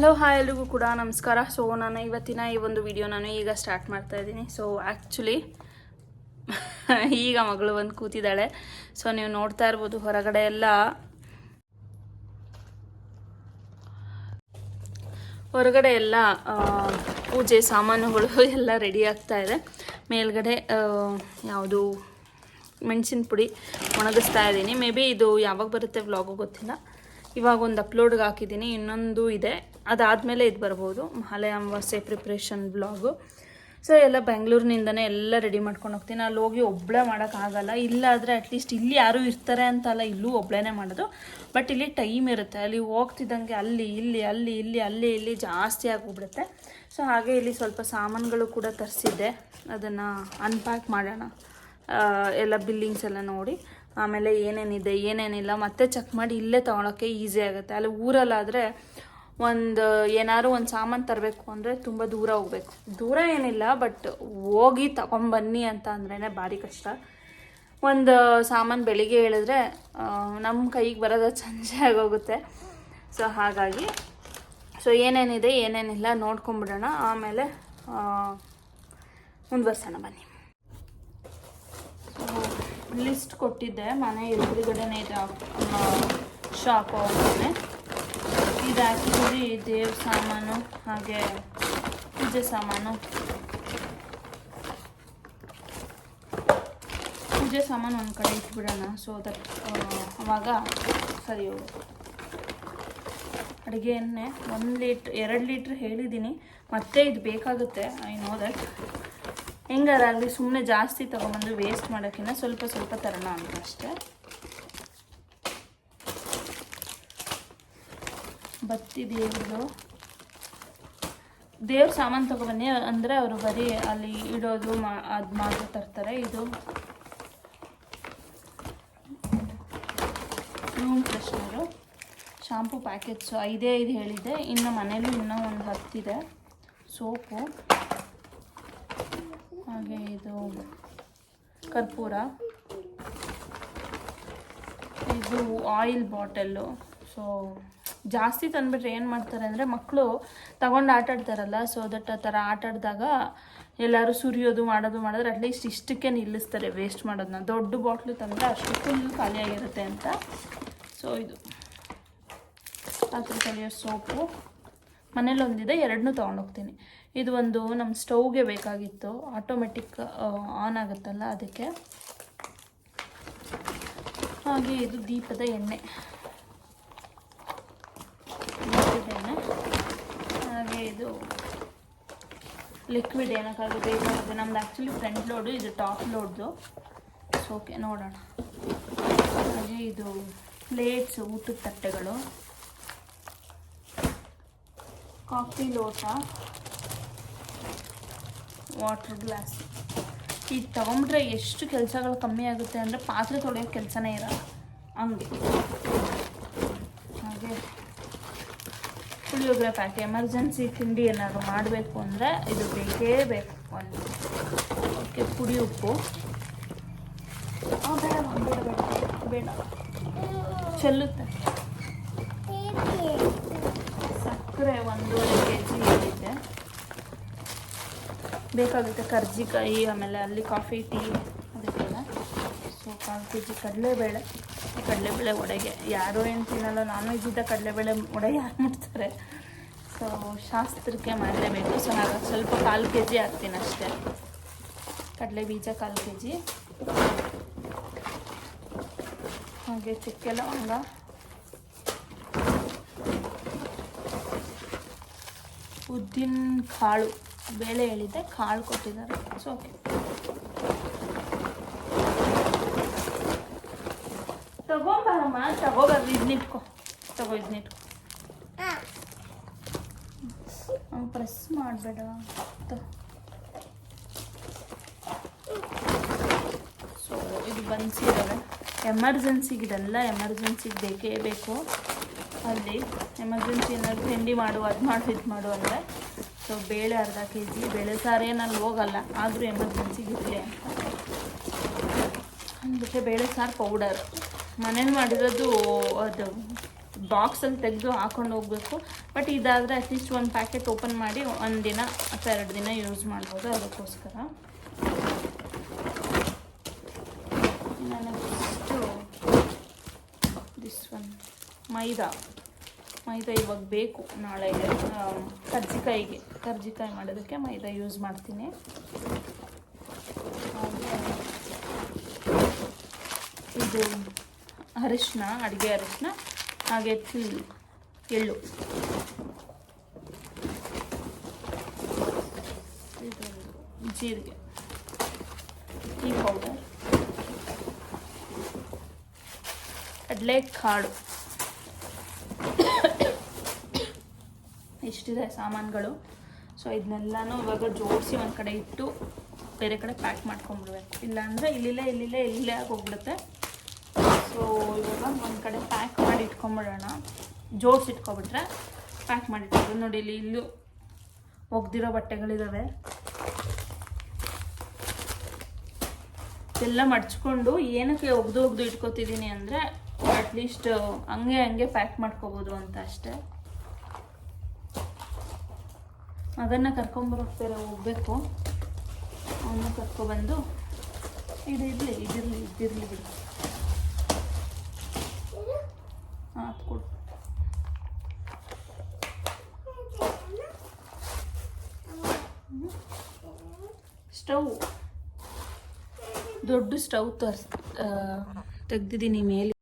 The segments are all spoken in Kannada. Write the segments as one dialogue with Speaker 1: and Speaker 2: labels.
Speaker 1: ಹಲೋ ಹಾಯ್ ಎಲ್ರಿಗೂ ಕೂಡ ನಮಸ್ಕಾರ. ಸೊ ನಾನು ಇವತ್ತಿನ ಈ ಒಂದು ವಿಡಿಯೋ ನಾನು ಈಗ ಸ್ಟಾರ್ಟ್ ಮಾಡ್ತಾ ಇದ್ದೀನಿ. ಸೊ ಆ್ಯಕ್ಚುಲಿ ಈಗ ಮಗಳು ಬಂದು ಕೂತಿದ್ದಾಳೆ. ಸೊ ನೀವು ನೋಡ್ತಾ ಇರ್ಬೋದು, ಹೊರಗಡೆ ಎಲ್ಲ ಹೊರಗಡೆ ಎಲ್ಲ ಪೂಜೆ ಸಾಮಾನುಗಳು ಎಲ್ಲ ರೆಡಿ ಆಗ್ತಾ ಇದೆ. ಮೇಲ್ಗಡೆ ಯಾವುದು ಮೆಣಸಿನ ಪುಡಿ ಒಣಗಿಸ್ತಾ ಇದ್ದೀನಿ. ಮೇ ಬಿ ಇದು ಯಾವಾಗ ಬರುತ್ತೆ ವ್ಲಾಗು ಗೊತ್ತಿಲ್ಲ. ಇವಾಗ ಒಂದು ಅಪ್ಲೋಡ್ಗೆ ಹಾಕಿದ್ದೀನಿ. ಇನ್ನೊಂದು ಇದೆ. ಅದಾದಮೇಲೆ ಇದು ಬರ್ಬೋದು. Mahalaya Amavasya preparation blog so ಎಲ್ಲ ಬೆಂಗಳೂರಿನಿಂದನೇ ಎಲ್ಲ ರೆಡಿ ಮಾಡ್ಕೊಂಡು ಹೋಗ್ತೀನಿ. ಅಲ್ಲಿ ಹೋಗಿ ಒಬ್ಬಳೇ ಮಾಡೋಕ್ಕಾಗಲ್ಲ ಇಲ್ಲಾದರೆ ಅಟ್ಲೀಸ್ಟ್ ಇಲ್ಲಿ ಯಾರು ಇರ್ತಾರೆ ಅಂತಲ್ಲ ಇಲ್ಲೂ ಒಬ್ಬಳೇ ಮಾಡೋದು. ಬಟ್ ಇಲ್ಲಿ ಟೈಮ್ ಇರುತ್ತೆ. ಅಲ್ಲಿ ಹೋಗ್ತಿದ್ದಂಗೆ ಅಲ್ಲಿ, ಇಲ್ಲಿ ಅಲ್ಲಿ ಇಲ್ಲಿ ಅಲ್ಲಿ, ಇಲ್ಲಿ ಜಾಸ್ತಿ ಆಗೋಗ್ಬಿಡುತ್ತೆ. ಸೊ ಹಾಗೆ ಇಲ್ಲಿ ಸ್ವಲ್ಪ ಸಾಮಾನುಗಳು ಕೂಡ ತರಿಸಿದ್ದೆ. ಅದನ್ನು ಅನ್ಪ್ಯಾಕ್ ಮಾಡೋಣ. ಎಲ್ಲ ಬಿಲ್ಲಿಂಗ್ಸ್ ಎಲ್ಲ ನೋಡಿ. ಆಮೇಲೆ ಏನೇನಿದೆ, ಏನೇನಿಲ್ಲ. ಮತ್ತೆ ಚೆಕ್ ಮಾಡಿ ಇಲ್ಲೇ ತೊಗೊಳಕ್ಕೆ ಈಸಿ ಆಗುತ್ತೆ. ಅಲ್ಲಿ ಊರಲ್ಲಾದರೆ ಒಂದು ಏನಾದ್ರು ಒಂದು ಸಾಮಾನು ತರಬೇಕು ಅಂದರೆ ತುಂಬ ದೂರ ಹೋಗ್ಬೇಕು. ದೂರ ಏನಿಲ್ಲ ಬಟ್ ಹೋಗಿ ತಗೊಂಬನ್ನಿ ಅಂತ ಅಂದ್ರೇ ಭಾರಿ ಕಷ್ಟ. ಒಂದು ಸಾಮಾನು ಬೆಳಿಗ್ಗೆ ಹೇಳಿದ್ರೆ ನಮ್ಮ ಕೈಗೆ ಬರೋದು ಸಂಜೆ ಆಗೋಗುತ್ತೆ. ಸೊ ಹಾಗಾಗಿ ಸೊ ಏನೇನಿದೆ, ಏನೇನಿಲ್ಲ ನೋಡ್ಕೊಂಬಿಡೋಣ. ಆಮೇಲೆ ಮುಂದುವರ್ಸೋಣ ಬನ್ನಿ. ಲಿಸ್ಟ್ ಕೊಟ್ಟಿದ್ದೆ, ಮನೆ ಎದುರುಗಡೆನೇ ಇದೆ ಶಾಪ್ ಹೋಗ್ತಾನೆ ಇದು ಹಾಕಿದ್ರಿ ದೇವ್ರ ಸಾಮಾನು ಹಾಗೆ ಪೂಜೆ ಸಾಮಾನು. ಪೂಜೆ ಸಾಮಾನು ಒಂದು ಕಡೆ ಇಟ್ಬಿಡೋಣ ಸೊ ದಟ್ ಅವಾಗ ಸರಿ ಹೋಗುತ್ತೆ. ಅಡುಗೆ ಎಣ್ಣೆ ಒಂದು ಲೀಟ್ರ್, ಎರಡು ಲೀಟ್ರ್ ಹೇಳಿದ್ದೀನಿ ಮತ್ತೆ ಇದು ಬೇಕಾಗುತ್ತೆ ಐ ನೋ ದಟ್ ಹೆಂಗಾರಾಗಲಿ ಸುಮ್ಮನೆ ಜಾಸ್ತಿ ತೊಗೊಂಬಂದು ವೇಸ್ಟ್ ಮಾಡೋಕ್ಕಿಂತ ಸ್ವಲ್ಪ ಸ್ವಲ್ಪ ತರೋಣ ಅಂತ ಅಷ್ಟೇ. ಬತ್ತಿ ದೇವ್ರದ್ದು ದೇವ್ರ ಸಾಮಾನು ತೊಗೊಬನ್ನಿ ಅಂದರೆ ಅವರು ಬರೀ ಅಲ್ಲಿ ಇಡೋದು ಮಾ, ಅದು ಮಾತ್ರ ತರ್ತಾರೆ ಇದು. ರೂಮ್ ಫ್ರೆಶ್ನರು ಶಾಂಪೂ ಪ್ಯಾಕೆಟ್ಸು ಐದೇ ಐದು ಹೇಳಿದ್ದೆ ಇನ್ನು ಮನೇಲಿ ಇನ್ನೂ ಒಂದು ಹತ್ತಿದೆ. ಸೋಪು. ಹಾಗೆ ಇದು ಕರ್ಪೂರ. ಇದು ಆಯಿಲ್ ಬಾಟಲ್ಲು ಸೊ ಜಾಸ್ತಿ ತಂದುಬಿಟ್ರೆ ಏನು ಮಾಡ್ತಾರೆ ಅಂದರೆ ಮಕ್ಕಳು ತಗೊಂಡು ಆಟ ಆಡ್ತಾರಲ್ಲ ಸೊ ದಟ್ ಆ ಥರ ಆಟ ಆಡಿದಾಗ ಎಲ್ಲರೂ ಸುರಿಯೋದು ಮಾಡೋದು ಮಾಡಿದ್ರೆ ಅಟ್ಲೀಸ್ಟ್ ಇಷ್ಟಕ್ಕೆ ನಿಲ್ಲಿಸ್ತಾರೆ ವೇಸ್ಟ್ ಮಾಡೋದನ್ನ ದೊಡ್ಡ ಬಾಟ್ಲು ತಂದರೆ ಅಷ್ಟು ಫುಲ್ ಖಾಲಿಯಾಗಿರುತ್ತೆ ಅಂತ. ಸೊ ಇದು. ಪಾತ್ರೆ ಕಲಿಯೋ ಸೋಪು ಮನೇಲಿ ಒಂದಿದೆ ಎರಡನ್ನೂ ತೊಗೊಂಡೋಗ್ತೀನಿ ಇದು ಒಂದು ನಮ್ಮ ಸ್ಟೌವ್ಗೆ ಬೇಕಾಗಿತ್ತು. ಆಟೋಮೆಟಿಕ್ ಆನ್ ಆಗುತ್ತಲ್ಲ ಅದಕ್ಕೆ. ಹಾಗೆ ಇದು ದೀಪದ ಎಣ್ಣೆ. ದೀಪದ ಹಾಗೆ ಇದು ಲಿಕ್ವಿಡ್ ಏನಕ್ಕಾಗುತ್ತೆ ಬೇಕಾಗುತ್ತೆ ನಮ್ದು ಆ್ಯಕ್ಚುಲಿ ಫ್ರಂಟ್ ಲೋಡು ಇದು ಟಾಪ್ ಲೋಡ್ದು ಓಕೆ ನೋಡೋಣ. ಹಾಗೆ ಇದು ಪ್ಲೇಟ್ಸ್ ಊಟದ ತಟ್ಟೆಗಳು. ಕಾಫಿ ಲೋಟ. ವಾಟರ್ ಗ್ಲಾಸ್ ಈಗ ತಗೊಂಡ್ರೆ ಎಷ್ಟು ಕೆಲಸಗಳು ಕಮ್ಮಿ ಆಗುತ್ತೆ ಅಂದರೆ ಪಾತ್ರೆ ತೊಳೆಯೋ ಕೆಲಸನೇ ಇರಲ್ಲ. ಹಾಗೆ. ಪುಳಿಯೋಗರೆ ಪ್ಯಾಕ್ ಎಮರ್ಜೆನ್ಸಿ ತಿಂಡಿ ಏನಾದರೂ ಮಾಡಬೇಕು ಅಂದರೆ ಇದು ಬೇಕೇ ಬೇಕು. ಒಂದು ಓಕೆ ಪುಡಿ, ಉಪ್ಪು. ಬೇಡ ಬೇಡ ಬೇಡ ಬೇಡ. ಚೆಲ್ಲುತ್ತೆ. ಸಕ್ಕರೆ ಒಂದೂವರೆ ಕೆ ಜಿ ಇದೆ ಬೇಕಾಗುತ್ತೆ ಕರ್ಜಿಕಾಯಿ, ಆಮೇಲೆ ಅಲ್ಲಿ ಕಾಫಿ ಟೀ ಕಾಲು ಕೆ ಜಿ ಕಡಲೆಬೇಳೆ ಕಡಲೆಬೇಳೆ ವಡೆಗೆ. ಯಾರು ಏನು ತಿನ್ನಲ್ಲ ನಾನ್ ವೆಜ್ ಇದ್ದ ಕಡಲೆಬೇಳೆ ವಡೆ ಯಾರು ಮಾಡ್ತಾರೆ? ಸೊ ಶಾಸ್ತ್ರಕ್ಕೆ ಮಾಡಲೇಬೇಕು. ಸೊ ನಾನು ಸ್ವಲ್ಪ ಕಾಲು ಕೆ ಜಿ ಹಾಕ್ತೀನಿ ಅಷ್ಟೇ. ಕಡಲೆ ಬೀಜ ಕಾಲು ಕೆ ಜಿ ಹಾಗೆ ಚಕ್ಕೆ ಲವಂಗ ಉದ್ದಿನ ಕಾಳು ಬೇಳೆ ಹೇಳಿದ್ದೆ, ಕಾಳು ಕೊಟ್ಟಿದ್ದಾರೆ. ಸೊ ಓಕೆ ತಗೊಂಬಾರಮ್ಮ ತಗೋಬಾರ್ದು ಇದನ್ನಿಟ್ಕೊ ತಗೋ ಇದನ್ನಿಟ್ಕೊ ಪ್ರೆಸ್ ಮಾಡಬೇಡ ಸೊ ಇದು ಬನ್ಸಿದ್ದಾವೆ ಎಮರ್ಜೆನ್ಸಿಗೆ ಇದೆಲ್ಲ ಎಮರ್ಜೆನ್ಸಿಗೆ ಬೇಕೇ ಬೇಕು. ಅಲ್ಲಿ ಎಮರ್ಜೆನ್ಸಿ ಏನಾದ್ರು ತಿಂಡಿ ಮಾಡು ಅದು ಮಾಡು ಇದು ಮಾಡು ಅಂದರೆ. ಸೊ ಬೇಳೆ ಅರ್ಧ ಕೆ ಜಿ ಬೇಳೆ ಸಾರು ಏನಲ್ಲಿ ಹೋಗಲ್ಲ ಆದರೂ ಎಮರ್ಜೆನ್ಸಿಗೆ ಇರಲಿ ಅಂತ. ಅಂದ್ಬಿಟ್ಟೆ ಬೇಳೆ ಸಾರು ಪೌಡರ್ ಮನೇಲಿ ಮಾಡಿರೋದು, ಅದು ಬಾಕ್ಸಲ್ಲಿ ತೆಗೆದು ಹಾಕೊಂಡು ಹೋಗಬೇಕು. ಬಟ್ ಇದಾದರೆ ಅಟ್ಲೀಸ್ಟ್ ಒಂದು ಪ್ಯಾಕೆಟ್ ಓಪನ್ ಮಾಡಿ ಒಂದು ದಿನ ಅಥವಾ ಎರಡು ದಿನ ಯೂಸ್ ಮಾಡ್ಬೋದು ಅದಕ್ಕೋಸ್ಕರ. Next this one maida. ಮೈದಾ ಇವಾಗ ಬೇಕು ನಾಳೆ ಕರ್ಜಿಕಾಯಿಗೆ. ಕರ್ಜಿಕಾಯಿ ಮಾಡೋದಕ್ಕೆ ಮೈದಾ ಯೂಸ್ ಮಾಡ್ತೀನಿ. ಇದು ಅರಿಶಿನ, ಅಡುಗೆ ಅರಿಶಿನ, ಹಾಗೆ ಎಳ್ಳು. ಜೀರಿಗೆ. ಟೀ ಪೌಡರ್ ಕಡಲೆ ಕಾಳು ಇಷ್ಟಿದೆ ಸಾಮಾನುಗಳು. ಸೊ ಇದನ್ನೆಲ್ಲಾನು ಇವಾಗ ಜೋಡಿಸಿ ಒಂದು ಕಡೆ ಇಟ್ಟು ಬೇರೆ ಕಡೆ ಪ್ಯಾಕ್ ಮಾಡ್ಕೊಂಡ್ಬಿಡ್ಬೇಕು. ಇಲ್ಲಾಂದರೆ ಇಲ್ಲಿಲ್ಲೇ ಇಲ್ಲಿಲ್ಲೇ ಇಲ್ಲೇ ಆಗೋಗ್ಬಿಡುತ್ತೆ. ಸೊ ಇವಾಗ ಒಂದು ಕಡೆ ಪ್ಯಾಕ್ ಮಾಡಿ ಇಟ್ಕೊಂಬಿಡೋಣ. ಜೋಡಿಸಿ ಇಟ್ಕೊಬಿಟ್ರೆ ಪ್ಯಾಕ್ ಮಾಡಿ ಇಟ್ಕೊಂಡು ನೋಡಿ, ಇಲ್ಲಿ ಇಲ್ಲೂ ಒಗ್ದಿರೋ ಬಟ್ಟೆಗಳಿದ್ದಾವೆ ಎಲ್ಲ ಮಡ್ಚ್ಕೊಂಡು ಏನಕ್ಕೆ ಒಗ್ದು ಒಗ್ದು ಇಟ್ಕೋತಿದ್ದೀನಿ ಅಂದರೆ ಅಟ್ಲೀಸ್ಟ್ ಹಂಗೆ ಹಂಗೆ ಪ್ಯಾಕ್ ಮಾಡ್ಕೋಬೋದು ಅಂತ ಅಷ್ಟೇ. ಮಗನ್ನ ಕರ್ಕೊಂಬರೋಕೆ ಬೇರೆ ಹೋಗ್ಬೇಕು. ಅವನ್ನ ಕರ್ಕೊಬಂದು ಇದು ಇರಲಿ ಇದಿರಲಿ ಇದಿರಲಿ ಬಿಡು ಹಾಂ ಅದು ಕೊಡು ಸ್ಟವ್ ದೊಡ್ಡ ಸ್ಟವ್ ತರ್ಸ್ ತೆಗ್ದಿದ್ದೀನಿ ಮೇಲೆ.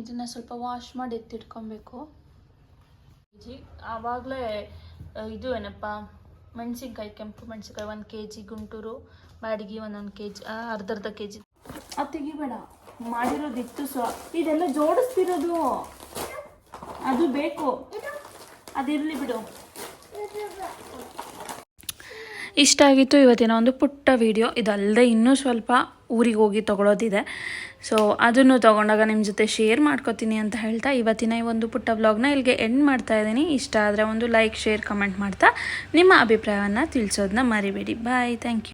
Speaker 1: ಇದನ್ನು ಸ್ವಲ್ಪ ವಾಶ್ ಮಾಡಿ ಎತ್ತಿಟ್ಕೊಬೇಕು. ಜಿ ಆವಾಗಲೇ ಇದು ಏನಪ್ಪ ಮೆಣಸಿನ್ಕಾಯಿ ಕೆಂಪು ಮೆಣಸಿನ್ಕಾಯಿ ಒಂದು ಕೆ ಜಿ ಗುಂಟೂರು ಬಾಡಿಗೆ ಒಂದೊಂದು ಕೆ ಜಿ ಅರ್ಧ ಅರ್ಧ ಕೆ ಜಿ ಅದು ತೆಗಿಬೇಡ. ಮಾಡಿರೋದಿತ್ತು ಸೊ ಇದೆಲ್ಲ ಜೋಡಿಸ್ತಿರೋದು. ಅದು ಬೇಕು. ಅದಿರಲಿ ಬಿಡು. ಇಷ್ಟ ಆಗಿತ್ತು ಇವತ್ತಿನ ಒಂದು ಪುಟ್ಟ ವಿಡಿಯೋ ಇದಲ್ಲದೆ ಇನ್ನೂ ಸ್ವಲ್ಪ ಊರಿಗೆ ಹೋಗಿ ತೊಗೊಳೋದಿದೆ. ಸೊ ಅದನ್ನು ತೊಗೊಂಡಾಗ ನಿಮ್ಮ ಜೊತೆ ಶೇರ್ ಮಾಡ್ಕೋತೀನಿ ಅಂತ ಹೇಳ್ತಾ ಇವತ್ತಿನ ಈ ಒಂದು ಪುಟ್ಟ ವ್ಲಾಗ್ನ ಇಲ್ಲಿಗೆ ಎಂಡ್ ಮಾಡ್ತಾ ಇದ್ದೀನಿ. ಇಷ್ಟ ಆದರೆ ಒಂದು ಲೈಕ್ ಶೇರ್ ಕಮೆಂಟ್ ಮಾಡ್ತಾ. ನಿಮ್ಮ ಅಭಿಪ್ರಾಯವನ್ನು ತಿಳಿಸೋದನ್ನ ಮರಿಬೇಡಿ. Bye thank you